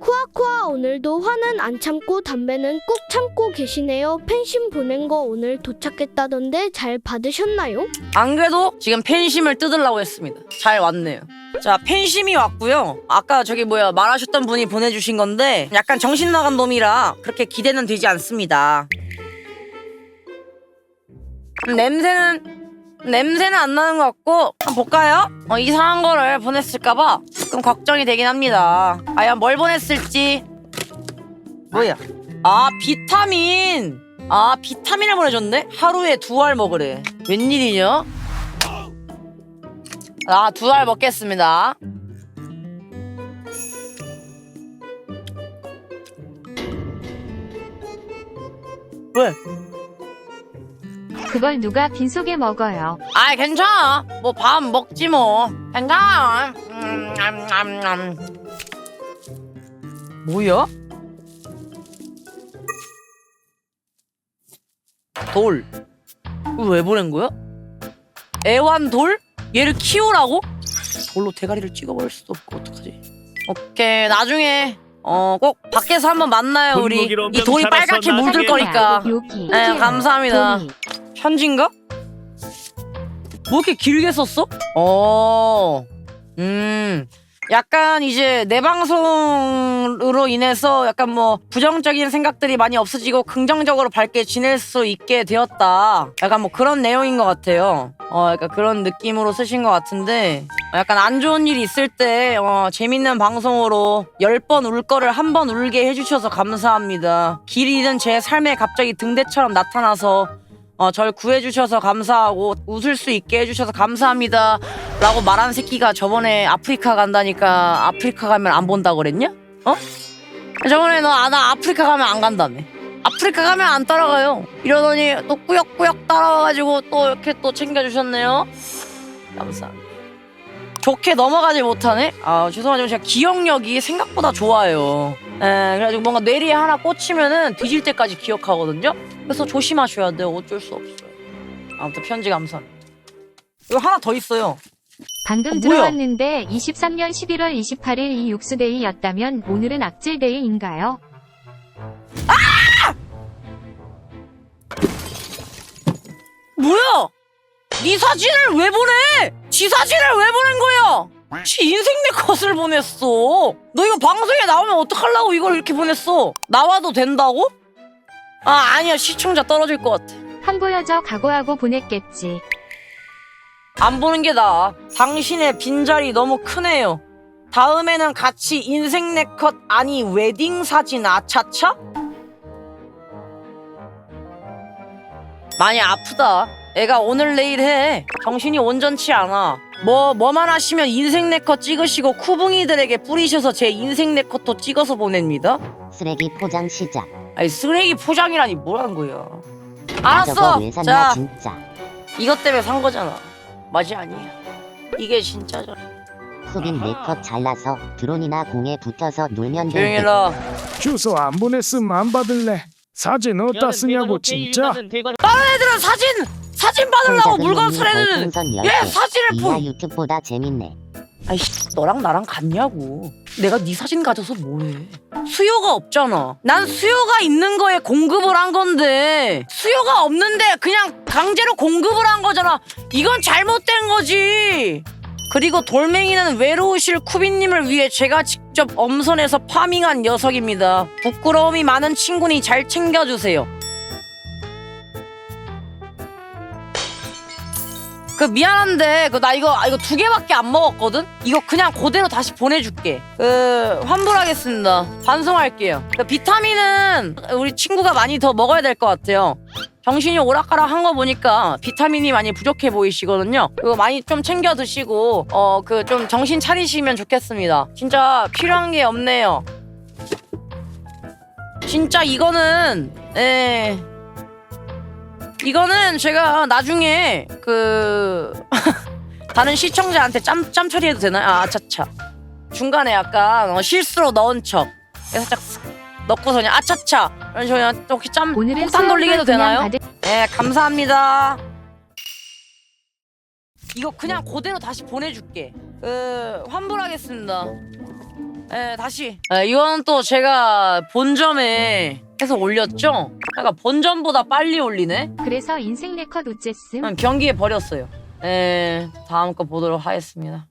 쿠아쿠아 오늘도 화는 안 참고 담배는 꾹 참고 계시네요. 팬심 보낸 거 오늘 도착했다던데 잘 받으셨나요? 안 그래도 지금 팬심을 뜯으려고 했습니다. 잘 왔네요. 자, 팬심이 왔고요. 아까 저기 뭐야 말하셨던 분이 보내주신 건데 약간 정신 나간 놈이라 그렇게 기대는 되지 않습니다. 음, 냄새는 냄새는 안 나는 것 같고 한번 볼까요? 어, 이상한 거를 보냈을까봐 조금 걱정이 되긴 합니다. 과연 뭘 보냈을지 뭐야? 아 비타민. 아 비타민을 보내줬네? 하루에 두 알 먹으래. 웬일이냐? 아, 두 알 먹겠습니다. 왜? 그걸 누가 빈속에 먹어요. 아이, 괜찮아. 뭐, 밥 먹지 뭐. 괜찮아. 음, 음, 음, 음. 뭐야? 돌. 이거 왜 보낸 거야? 애완돌? 얘를 키우라고? 돌로 대가리를 찍어버릴 수도 없고 어떡하지? 오케이 나중에 어 꼭 밖에서 한번 만나요 우리 이 돌이 빨갛게 물들 거니까 여기. 네 감사합니다 종이. 편지인가? 뭐 이렇게 길게 썼어? 어, 음, 약간 이제 내 방송으로 인해서 약간 뭐 부정적인 생각들이 많이 없어지고 긍정적으로 밝게 지낼 수 있게 되었다. 약간 뭐 그런 내용인 것 같아요. 어, 약간 그런 느낌으로 쓰신 것 같은데 약간 안 좋은 일이 있을 때 어, 재밌는 방송으로 열 번 울 거를 한 번 울게 해주셔서 감사합니다. 길이 잃은 제 삶에 갑자기 등대처럼 나타나서 어, 절 구해주셔서 감사하고 웃을 수 있게 해주셔서 감사합니다 라고 말한 새끼가 저번에 아프리카 간다니까 아프리카 가면 안 본다 그랬냐? 어? 저번에 너 아 나 아프리카 가면 안 간다며 아프리카 가면 안 따라가요 이러더니 또 꾸역꾸역 따라와가지고 또 이렇게 또 챙겨주셨네요 감사합니다 좋게 넘어가지 못하네? 아 죄송하지만 제가 기억력이 생각보다 좋아요 에, 그래가지고 뭔가 뇌리에 하나 꽂히면은 뒤질 때까지 기억하거든요 그래서 조심하셔야 돼요. 어쩔 수 없어요. 아무튼 편지 감사합니다. 이거 하나 더 있어요. 방금 어, 뭐야? 들어왔는데 23년 11월 28일 이 육수데이였다면 오늘은 악질데이인가요? 뭐야? 네 사진을 왜 보내? 지 사진을 왜 보낸 거야? 지 인생 내 컷을 보냈어. 너 이거 방송에 나오면 어떡하려고 이걸 이렇게 보냈어? 나와도 된다고? 아 아니야 시청자 떨어질 것 같아. 한 보여져 각오하고 보냈겠지. 안 보는 게 나아. 당신의 빈자리 너무 크네요. 다음에는 같이 인생 네컷 아니 웨딩 사진 아차차? 많이 아프다. 애가 오늘 내일 해. 정신이 온전치 않아. 뭐 뭐만 하시면 인생 네컷 찍으시고 쿠붕이들에게 뿌리셔서 제 인생 네컷도 찍어서 보냅니다. 쓰레기 포장 시작. 아니 쓰레기 포장이라니 뭐라는 거야. 아, 저거 알았어. 왜 샀나 자 진짜. 이것 때문에 산 거잖아. 맞이 아니야. 이게 진짜잖아. 수빈 네컷 잘라서 드론이나 공에 붙어서 놀면 조용히 돼. 해라. 주소 안 보냈으면 안 받을래. 사진 어디다 쓰냐고 진짜. 다른 애들은 사진 사진 받으려고 물건 사 애들은 얘 사진을 보. 유튜브보다 재밌네. 아이씨 너랑 나랑 같냐고. 내가 네 사진 가져서 뭐해? 수요가 없잖아. 난 수요가 있는 거에 공급을 한 건데 수요가 없는데 그냥 강제로 공급을 한 거잖아. 이건 잘못된 거지. 그리고 돌멩이는 외로우실 쿠비님을 위해 제가 직접 엄선해서 파밍한 녀석입니다. 부끄러움이 많은 친구니 잘 챙겨주세요. 그 미안한데 그 나 이거 아, 이거 두 개밖에 안 먹었거든. 이거 그냥 그대로 다시 보내줄게. 그 환불하겠습니다. 반송할게요. 그 비타민은 우리 친구가 많이 더 먹어야 될 것 같아요. 정신이 오락가락 한 거 보니까 비타민이 많이 부족해 보이시거든요. 그거 많이 좀 챙겨 드시고 어 그 좀 정신 차리시면 좋겠습니다. 진짜 필요한 게 없네요. 진짜 이거는 예. 이거는 제가 나중에 그 다른 시청자한테 짬, 짬 처리해도 되나요? 아, 아차차. 중간에 약간 어, 실수로 넣은 척. 살짝 쓱 넣고서 그냥 아차차. 이런 식으로 그냥 혹시 짬 오늘은 폭탄 돌리게 해도 수영을 그냥 되나요? 네, 감사합니다. 이거 그냥 그대로 다시 보내줄게. 그 환불하겠습니다. 에, 다시. 에, 이건 또 제가 본점에 해서 올렸죠? 그러니까 본점보다 빨리 올리네? 그래서 인생 우째씀. 그냥 경기에 버렸어요. 에, 다음 거 보도록 하겠습니다.